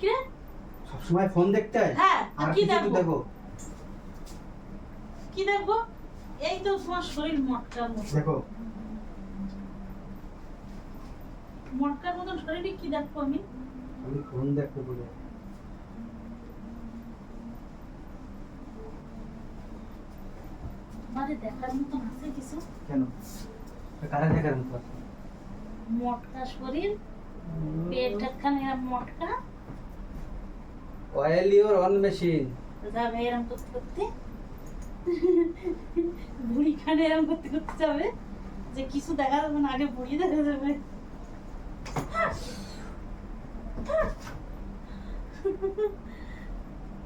কি? রে ফোন দেখতে হয়? হ্যাঁ আর কি দেখব? দেখো। কি দেখব? এই তো তোমার শরীর মটকার মতো দেখো। মটকার মতন শরীরে কি দেখব আমি? আমি ফোন দেখতে বলে। তোমাদের দেখার মতন আছে কিছু? কেন? কারা দেখার মতো আছে? মটকা শরীর? পেট একখানে মটকা? অয়েল ইওর অন মেশিন যাবে এরম করতে করতে বুড়ি খানে এরম করতে করতে যাবে যে কিছু দেখা যাবে না আগে বুড়ি দেখা যাবে।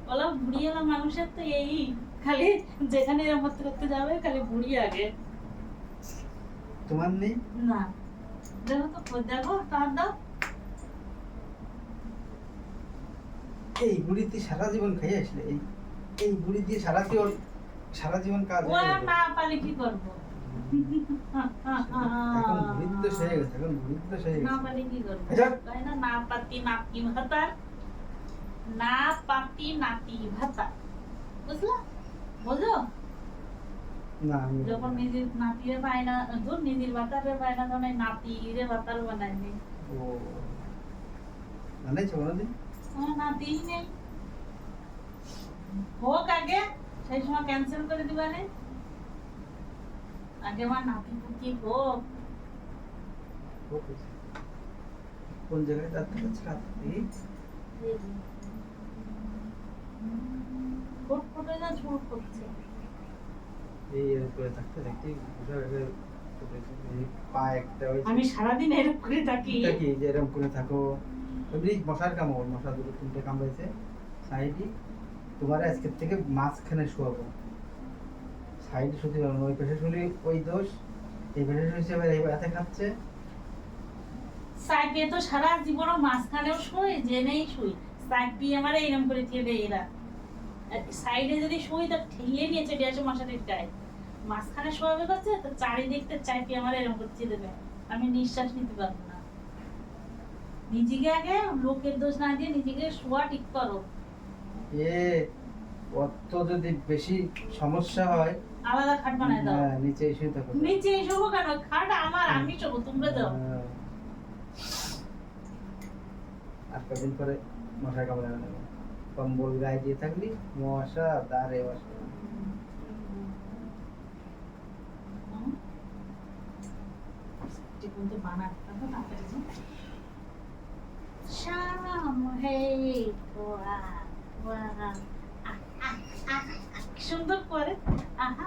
বলা বুড়ি এলা মানুষের তো এই খালি যেখানে এরম করতে করতে যাবে খালি বুড়ি আগে। তোমার নেই? না। দেখো তো দেখো তার দাও। এই বুড়ি দিয়ে সারা জীবন খাই আসলে এই এই বুড়ি দিয়ে সারা জীবন সারা জীবন কাজ ও না পালে কি করব? এখন বুড়ির দোষ গেছে এখন বুড়ির দোষ না পালে কি করব। তাই না? না পাতি নাতি ভাতা না পাতি নাতি ভাতা। বুঝলা? বুঝলো না যখন নিজের নাতিরে পায় না ধর নিজের ভাতারে পায় না তখন নাতিরে ভাতার বানায়নি ও জানাইছো কোনোদিন? আমার নাতিই নেই হোক আগে সেই সময় ক্যান্সেল করে দিবানে আগে আমার নাতি পুতি হোক। কোন জায়গায় যাচ্ছে যাচ্ছে রাত এই ফুট ফুটে না ঝুড় করছে এই করে থাকতে থাকতে বুঝা গেছে এই পা একটা আমি সারাদিন এরকম করে থাকি যে এরকম করে থাকো। এমনি মশার কামড়, মশা দুটো তিনটে কামড়াইছে। সাইডে তোমার আজকের থেকে মাঝখানে শোয়াবো। সাইডে শুতে পারব ওই পাশে শুলে ওই দোষ, এই পাশে শুয়েছে আবার এই ব্যথা খাচ্ছে। সাইডে তো সারা জীবনও মাঝখানেও শুই, জেনেই শুই। সাইড দিয়ে আমার এরকম করে থেবে এরা। সাইডে যদি শুই, তা ঠেলিয়ে নিয়ে চলে আসে মশারির গায়ে। মাঝখানে শোয়াবে করছে তো চারিদিকটা চাইপি আমার এরকম করতে দেবে আমি নিঃশ্বাস নিতে পারব নিজেকে আগে লোকের দোষ না দিয়ে নিজেকে শোয়া ঠিক করো। এ অত যদি বেশি সমস্যা হয়। আলাদা খাট বানায় দাও। হ্যাঁ, নিচে শুয়ে থাকো নিচে শোবো কেন খাট আমার আমি শোবো তোমরা যাও। হ্যাঁ। আর কদিন পরে মশা কামড়াবে না কম্বল গায়ে দিয়ে থাকলি মশা দাঁড়ে বসে। ঠিক মতো বানাতে পেরেছি। শাম হে তোরা ওয়া আহ, আহ, আহ, আহ, কি সুন্দর করে আহ।